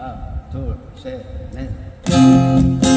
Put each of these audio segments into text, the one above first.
하나, 둘, 셋, 넷.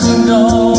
to know.